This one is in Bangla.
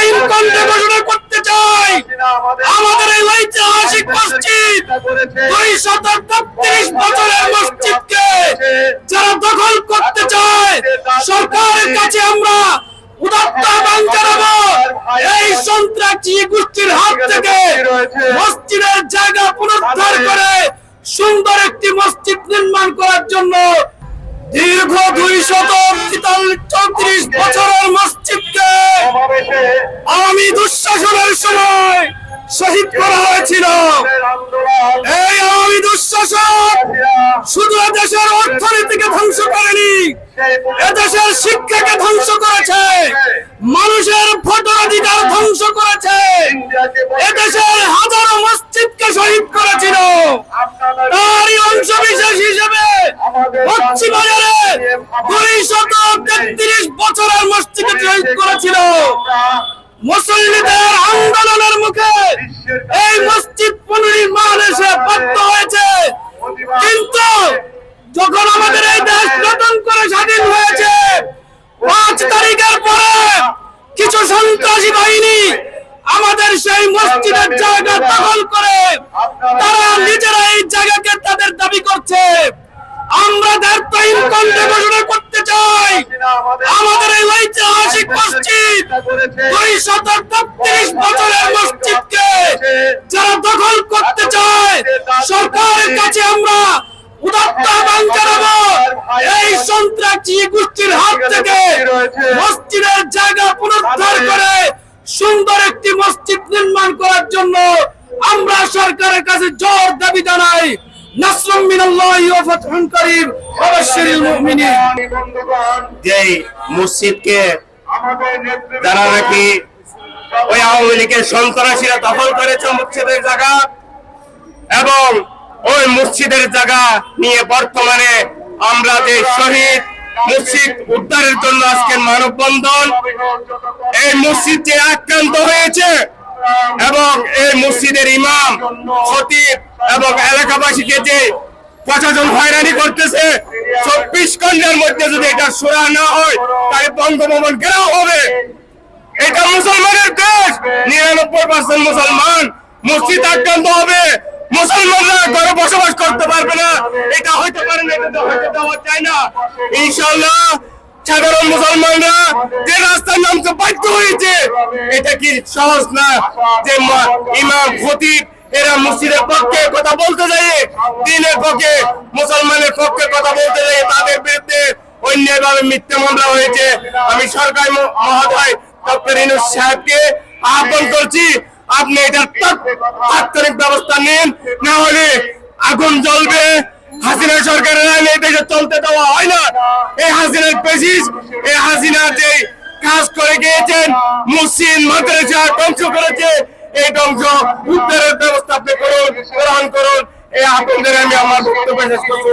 দায়িত্বহীন কণ্ঠে ঘোষণা করতে চাই। আমাদের এই ঐতিহাসিক মসজিদ দুই শত তেত্রিশ বছরের মসজিদকে যারা দখল করতে চায় সরকারের কাছে আমরা উদাত্ত আহ্বান জানাব। এই সন্ত্রাসী গোষ্ঠীর হাত থেকে মসজিদের জায়গা পুনরুদ্ধার করে সুন্দর একটি মসজিদ নির্মাণ করার জন্য দীর্ঘ দুই শত চৌত্রিশ বছরের মসজিদকে আওয়ামী দুঃশাসনের সময় শহীদ করা হয়েছিল। এই আওয়ামী দুঃশাসন শুধু দেশের অর্থনীতিকে ধ্বংস করেনি, এদেশের শিক্ষাকে ধ্বংস করেছে মানুষের ভোটার অধিকার ধ্বংস করেছে এদেশের হাজারো মসজিদকে শহীদ করেছিল তারই অংশ বিশেষ হিসেবে পশ্চিমবাজারে দুই শত বছরের মসজিদকে শহীদ করেছিল। মুসল্লিদের আন্দোলনের মুখে এই মসজিদ পুনর্নির্মাণ এসে ব্যর্থ হয়েছে। কিন্তু যখন আমাদের এই দেশ নতুন করে স্বাধীন হয়েছে পাঁচ তারিখের পরে কিছু সন্ত্রাসী বাহিনী আমাদের সেই মসজিদের জায়গা দখল করে তারা নিজেরা এই জায়গাকে তাদের দাবি করছে। আমরা দায়িত্বহীন কণ্ঠে ঘোষণা করতে মসজিদের জায়গা পুনরুদ্ধার করে সুন্দর একটি মসজিদ নির্মাণ করার জন্য আমরা সরকারের কাছে জোর দাবি জানাই। নাসরুম দখল করেছে এবং ওই মসজিদের জায়গা নিয়ে বর্তমানে আমরা যে শহীদ মসজিদ উদ্ধারের জন্য আজকে মানববন্ধন, এই মসজিদ যে আক্রান্ত হয়েছে এবং এই মসজিদের ইমাম, খতিব এবং এলাকাবাসীকে যে প্রশাসন হয়রানি করতেছে, চব্বিশ ঘণ্টার মধ্যে যদি এটা সোরা না হয়, তাহলে বঙ্গভবন ঘেরাও হবে। এটা মুসলমানের দেশ, নিরানব্বই পার্সেন্ট মুসলমান। মসজিদ আক্রান্ত হবে। মুসলমানরা ঘরে বসবাস করতে পারবে না। এটা হইতে পারে না এটা হইতে দেওয়া যায় না। ইনশাল্লাহ সাধারণ মুসলমানরা যে রাস্তার নামতে বাধ্য হয়েছে, এটা কি সহজ না যে ইমাম, খতিব এরা মসজিদের পক্ষে কথা বলতে যায়, দিনের পক্ষে, মুসলমানের পক্ষে কথা বলতে যায়, তাদের বিরুদ্ধে অন্যায়ভাবে মিথ্যা মামলা হয়েছে। আমি সরকার মহোদয়, ডক্টর ইনুস সাহেবকে আহ্বান করছি, আপনি এটার তাৎক্ষণিক ব্যবস্থা নিন, না হলে আগুন জ্বলবে। হাসিনা সরকারের আইনে এই দেশে চলতে দেওয়া হয় না এই হাসিনার পেশিস এই হাসিনা যে কাজ করে গিয়েছেন মুসলিম মাদ্রাসা ধ্বংস করেছে এই ধ্বংস উদ্ধারের ব্যবস্থা আপনি করুন, গ্রহণ করুন। এই আপনাদের আমি আমার বক্তব্য শেষ করছি।